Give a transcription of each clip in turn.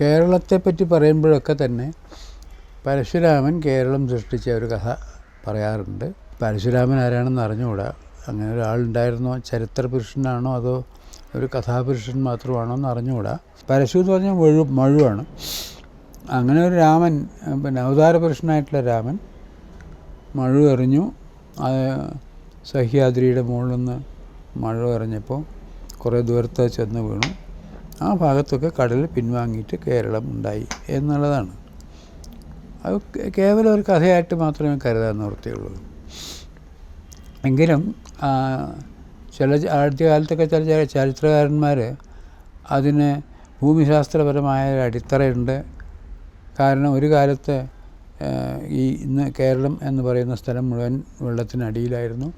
കേരളത്തെപ്പറ്റി പറയുമ്പോഴൊക്കെ തന്നെ പരശുരാമൻ കേരളം സൃഷ്ടിച്ച ഒരു കഥ പറയാറുണ്ട്. പരശുരാമൻ ആരാണെന്ന് അറിഞ്ഞുകൂടാ? അങ്ങനെ ഒരാളുണ്ടായിരുന്നോ? ചരിത്ര പുരുഷനാണോ അതോ ഒരു കഥാപുരുഷൻ മാത്രമാണോ എന്ന് അറിഞ്ഞുകൂടാ? പരശു എന്ന് പറഞ്ഞാൽ മഴു മഴുവാണ്. അങ്ങനെ ഒരു രാമൻ പിന്നെ അവതാര പുരുഷനായിട്ടുള്ള രാമൻ മഴു എറിഞ്ഞു. അത് സഹ്യാദ്രിയുടെ മുകളിൽ നിന്ന് മഴ എറിഞ്ഞപ്പോൾ കുറേ ദൂരത്ത് ചെന്ന് വീണു. ആ ഭാഗത്തൊക്കെ കടൽ പിൻവാങ്ങിയിട്ട് കേരളം ഉണ്ടായി എന്നുള്ളതാണ്. അത് കേവലം ഒരു കഥയായിട്ട് മാത്രമേ കരുതാൻ നിർത്തിയുള്ളൂ എങ്കിലും ചില ആദ്യകാലത്തൊക്കെ ചില ചില ചരിത്രകാരന്മാർ അതിന് ഭൂമിശാസ്ത്രപരമായ അടിത്തറയുണ്ട്. കാരണം ഒരു കാലത്ത് ഈ ഇന്ന് കേരളം എന്ന് പറയുന്ന സ്ഥലം മുഴുവൻ വെള്ളത്തിനടിയിലായിരുന്നു.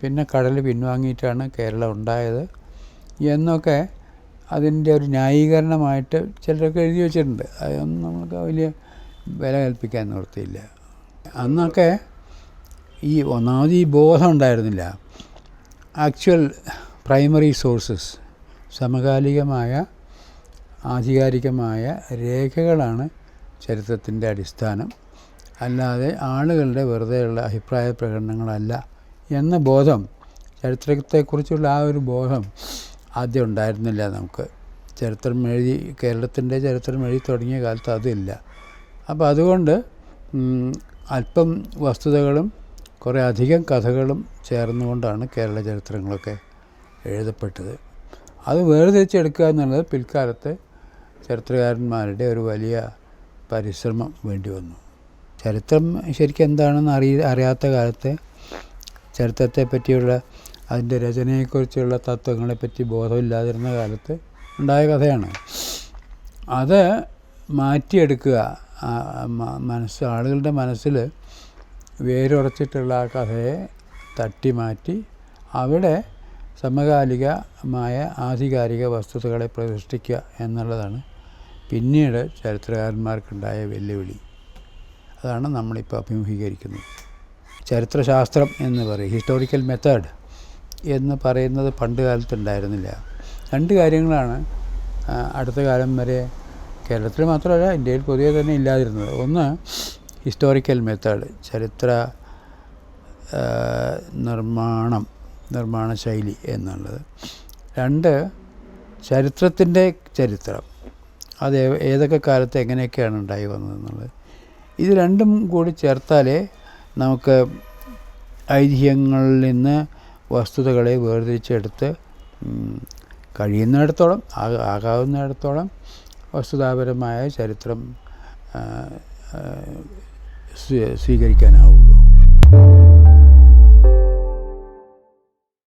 പിന്നെ കടൽ പിൻവാങ്ങിയിട്ടാണ് കേരളം ഉണ്ടായത്. എന്നൊക്കെ അതിന്റെ ഒരു ന്യായീകരണമായിട്ട് ചിലരൊക്കെ എഴുതി വെച്ചിട്ടുണ്ട്. അതൊന്നും നമുക്ക് വലിയ വില കൽപ്പിക്കാൻ നിവൃത്തിയില്ല. അന്നൊക്കെ ഈ ഒന്നാമത് ഈ ബോധം ഉണ്ടായിരുന്നില്ല. ആക്ച്വൽ പ്രൈമറി സോഴ്സസ് സമകാലികമായ ആധികാരികമായ രേഖകളാണ് ചരിത്രത്തിന്റെ അടിസ്ഥാനം. അല്ലാതെ ആളുകളുടെ വെറുതെയുള്ള അഭിപ്രായ പ്രകടനങ്ങളല്ല എന്ന ബോധം ചരിത്രത്തെക്കുറിച്ചുള്ള ആ ഒരു ബോധം ആദ്യം ഉണ്ടായിരുന്നില്ല നമുക്ക്. ചരിത്രം എഴുതി കേരളത്തിന്റെ ചരിത്രം എഴുതി തുടങ്ങിയ കാലത്ത് അതില്ല. അപ്പോൾ അതുകൊണ്ട് അല്പം വസ്തുതകളും കുറേ അധികം കഥകളും ചേർന്നുകൊണ്ടാണ് കേരള ചരിത്രങ്ങളൊക്കെ എഴുതപ്പെട്ടത്. അത് വേർതിരിച്ചെടുക്കുക എന്നുള്ളത് പിൽക്കാലത്ത് ചരിത്രകാരന്മാരുടെ ഒരു വലിയ പരിശ്രമം വേണ്ടി വന്നു. ചരിത്രം ശരിക്കും എന്താണെന്ന് അറിയ അറിയാത്ത കാലത്ത് ചരിത്രത്തെ പറ്റിയുള്ള അതിന്റെ രചനയെക്കുറിച്ചുള്ള തത്വങ്ങളെപ്പറ്റി ബോധമില്ലാതിരുന്ന കാലത്ത് ഉണ്ടായ കഥയാണ്. അത് മാറ്റിയെടുക്കുക മനസ്സ് ആളുകളുടെ മനസ്സിൽ വേരുറച്ചിട്ടുള്ള ആ കഥയെ തട്ടി മാറ്റി അവിടെ സമകാലികമായ ആധികാരിക വസ്തുതകളെ പ്രതിഷ്ഠിക്കുക എന്നുള്ളതാണ് പിന്നീട് ചരിത്രകാരന്മാർക്കുണ്ടായ വെല്ലുവിളി. അതാണ് നമ്മളിപ്പോൾ അഭിമുഖീകരിക്കുന്നത്. ചരിത്രശാസ്ത്രം എന്ന് പറയും ഹിസ്റ്റോറിക്കൽ മെത്തേഡ്. എന്ന് പറയുന്നത് പണ്ട് കാലത്തുണ്ടായിരുന്നില്ല. രണ്ട് കാര്യങ്ങളാണ് അടുത്ത കാലം വരെ കേരളത്തിൽ മാത്രമല്ല ഇന്ത്യയിൽ പൊതുവെ തന്നെ ഇല്ലാതിരുന്നത്. ഒന്ന് ഹിസ്റ്റോറിക്കൽ മെത്തേഡ് ചരിത്ര നിർമ്മാണം നിർമ്മാണ ശൈലി എന്നുള്ളത്. രണ്ട് ചരിത്രത്തിന്റെ ചരിത്രം. അത് ഏതൊക്കെ കാലത്ത് എങ്ങനെയൊക്കെയാണ് ഉണ്ടായി വന്നതെന്നുള്ളത് ഇത് രണ്ടും കൂടി ചേർത്താലേ നമുക്ക് ഐതിഹ്യങ്ങളിൽ നിന്ന് വസ്തുതകളെ വേർതിരിച്ചെടുത്ത് കഴിയുന്നിടത്തോളം ആകാവുന്നിടത്തോളം വസ്തുതാപരമായ ചരിത്രം സ്വീകരിക്കാനാവുള്ളൂ.